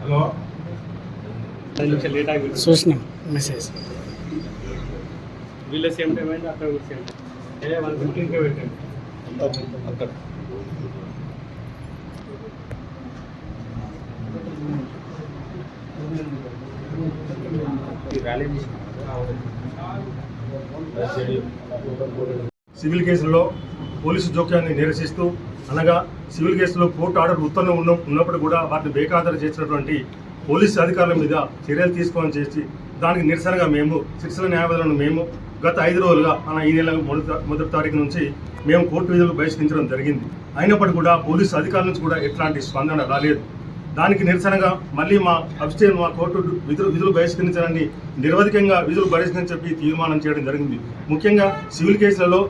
Hello చూసినాం message వీళ్ళ same time అయింది అక్కడ కూడా సేమ్ ఏ వాళ్ళ గుర్తింపే పెట్టండి అక్కడ సివిల్ కేసుల్లో పోలీసు జోక్యాన్ని నిరసిస్తూ అనగా సివిల్ కేసులో కోర్టు ఆర్డర్ ఉత్తర్వులు ఉన్న ఉన్నప్పుడు కూడా వాటిని బేఖాతరు చేసినటువంటి పోలీసు అధికారుల మీద చర్యలు తీసుకోవాలని చేసి దానికి నిరసనగా మేము శిక్షణ న్యాయవాదులను మేము గత ఐదు రోజులుగా మన ఈ నెల మొదటి మొదటి తారీఖు నుంచి మేము కోర్టు విధులు బహిష్కరించడం జరిగింది. అయినప్పటికీ కూడా పోలీసు అధికారుల నుంచి కూడా ఎట్లాంటి స్పందన రాలేదు. దానికి నిరసనగా మళ్ళీ మా అభిషేక్ మా కోర్టు విధులు విధులు బహిష్కరించాలని నిరవధికంగా విధులు బహిష్కరించని చెప్పి తీర్మానం చేయడం జరిగింది. ముఖ్యంగా సివిల్ కేసులలో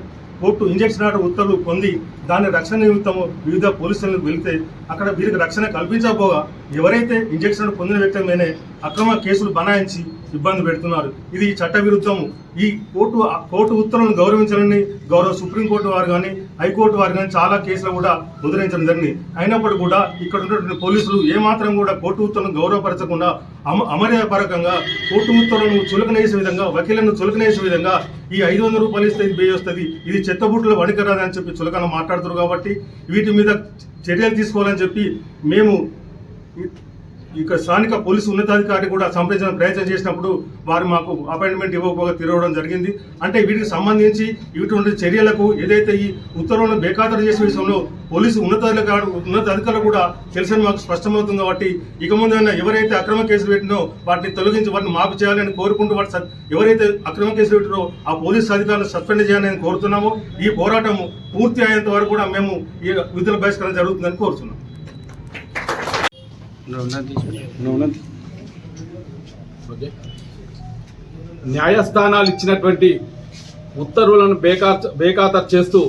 కోర్టు ఇంజక్షన్ ఆర్డర్ ఉత్తర్వులు పొంది దాని రక్షణ నిమిత్తము వివిధ పోలీసులకు వెళితే అక్కడ వీరికి రక్షణ కల్పించకపోగా ఎవరైతే ఇంజక్షన్ పొందిన వ్యక్తుల మీదనే అక్రమ కేసులు బనాయించి ఇబ్బంది పెడుతున్నారు. ఇది చట్ట విరుద్ధము ఈ కోర్టు కోర్టు ఉత్తర్వులను గౌరవించాలని గౌరవ సుప్రీంకోర్టు వారు కానీ హైకోర్టు వారు కానీ చాలా కేసులు కూడా ముద్రించడం జరిగింది. అయినప్పటికీ కూడా ఇక్కడ ఉన్నటువంటి పోలీసులు ఏమాత్రం కూడా కోర్టు ఉత్తర్వులను గౌరవపరచకుండా అమ అమర్యాదపరకంగా కోర్టు చులకనేసే విధంగా వకీలను చులకనేసే విధంగా ఈ ఐదు వందల రూపాయలు ఇస్తే ఇది వస్తుంది. ఇది చెత్తబుట్టలో వణికరాదని చెప్పి చులకన మాట్లాడుతారు కాబట్టి వీటి మీద చర్యలు తీసుకోవాలని చెప్పి మేము ఇక స్థానిక పోలీసు ఉన్నతాధికారి కూడా సంప్రదించిన ప్రయత్నం చేసినప్పుడు వారు మాకు అపాయింట్మెంట్ ఇవ్వకపోగా తిరగడం జరిగింది. అంటే వీటికి సంబంధించి ఇటువంటి చర్యలకు ఏదైతే ఈ ఉత్తర్వులను బేఖాతరు చేసే విషయంలో పోలీసు ఉన్నతాధికారు ఉన్నతాధికారులు కూడా తెలిసిన మాకు స్పష్టమవుతుంది కాబట్టి ఇక ముందైనా ఎవరైతే అక్రమ కేసులు పెట్టినో వాటిని తొలగించి వాటిని మాపు చేయాలని కోరుకుంటూ వాటి ఎవరైతే అక్రమ కేసులు పెట్టినో ఆ పోలీసు అధికారులు సస్పెండ్ చేయాలని కోరుతున్నామో. ఈ పోరాటం పూర్తి అయ్యేంత వరకు కూడా మేము ఈ విధుల బహిష్కరణ జరుగుతుందని కోరుతున్నాం. న్యాయస్థానాలు ఇచ్చినటువంటి ఉత్తర్వులను బేఖాత బేఖాతరు చేస్తూ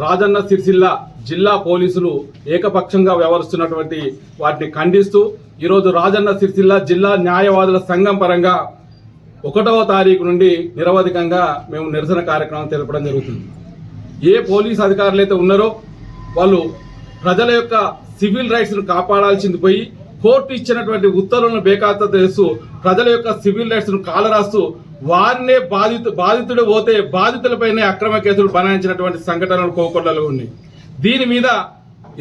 రాజన్న సిరిసిల్ల జిల్లా పోలీసులు ఏకపక్షంగా వ్యవహరిస్తున్నటువంటి వాటిని ఖండిస్తూ ఈరోజు రాజన్న సిరిసిల్ల జిల్లా న్యాయవాదుల సంఘం పరంగా ఒకటవ తారీఖు నుండి నిరవధికంగా మేము నిరసన కార్యక్రమం తెలపడం జరుగుతుంది. ఏ పోలీస్ అధికారులు అయితే ఉన్నారో వాళ్ళు ప్రజల యొక్క సివిల్ రైట్స్ను కాపాడాల్సింది పోయి కోర్టు ఇచ్చినటువంటి ఉత్తర్వులను బేకాత చేస్తూ ప్రజల యొక్క సివిల్ రైట్స్ను కాలరాస్తూ వారినే బాధితు బాధితుడు పోతే బాధితులపైనే అక్రమ కేసులు బనాయించినటువంటి సంఘటనలు కోకొండలు ఉన్నాయి. దీని మీద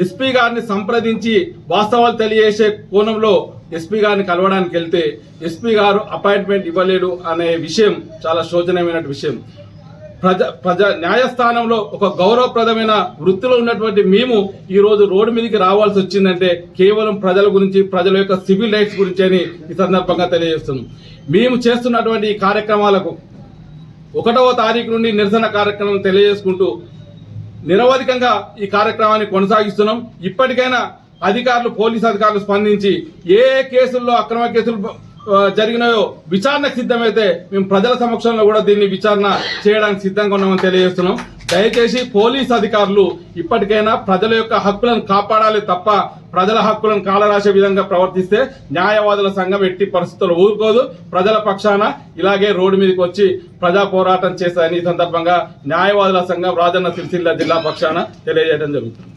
ఎస్పీ గారిని సంప్రదించి వాస్తవాలు తెలియజేసే కోణంలో ఎస్పీ గారిని కలవడానికి వెళ్తే ఎస్పీ గారు అపాయింట్మెంట్ ఇవ్వలేడు అనే విషయం చాలా శోచనీయమైన విషయం. ప్రజ ప్రజ న్యాయస్థానంలో ఒక గౌరవప్రదమైన వృత్తిలో ఉన్నటువంటి మేము ఈ రోజు రోడ్డు మీదకి రావాల్సి వచ్చిందంటే కేవలం ప్రజల గురించి ప్రజల యొక్క సివిల్ రైట్స్ గురించి అని ఈ సందర్భంగా తెలియజేస్తున్నాం. మేము చేస్తున్నటువంటి ఈ కార్యక్రమాలకు ఒకటవ తారీఖు నుండి నిరసన కార్యక్రమం తెలియజేసుకుంటూ నిరవధికంగా ఈ కార్యక్రమాన్ని కొనసాగిస్తున్నాం. ఇప్పటికైనా అధికారులు పోలీస్ అధికారులు స్పందించి ఏ కేసుల్లో అక్రమ కేసులు జరిగినాయో విచారణకు సిద్ధమైతే మేము ప్రజల సమక్షంలో కూడా దీన్ని విచారణ చేయడానికి సిద్ధంగా ఉన్నామని తెలియజేస్తున్నాం. దయచేసి పోలీస్ అధికారులు ఇప్పటికైనా ప్రజల యొక్క హక్కులను కాపాడాలి తప్ప ప్రజల హక్కులను కాలరాసే విధంగా ప్రవర్తిస్తే న్యాయవాదుల సంఘం ఎట్టి పరిస్థితులు ఊరుకోదు. ప్రజల పక్షాన ఇలాగే రోడ్డు మీదకి వచ్చి ప్రజా పోరాటం చేస్తారని ఈ సందర్భంగా న్యాయవాదుల సంఘం రాజన్న సిరిసిల్ల జిల్లా పక్షాన తెలియజేయడం జరుగుతుంది.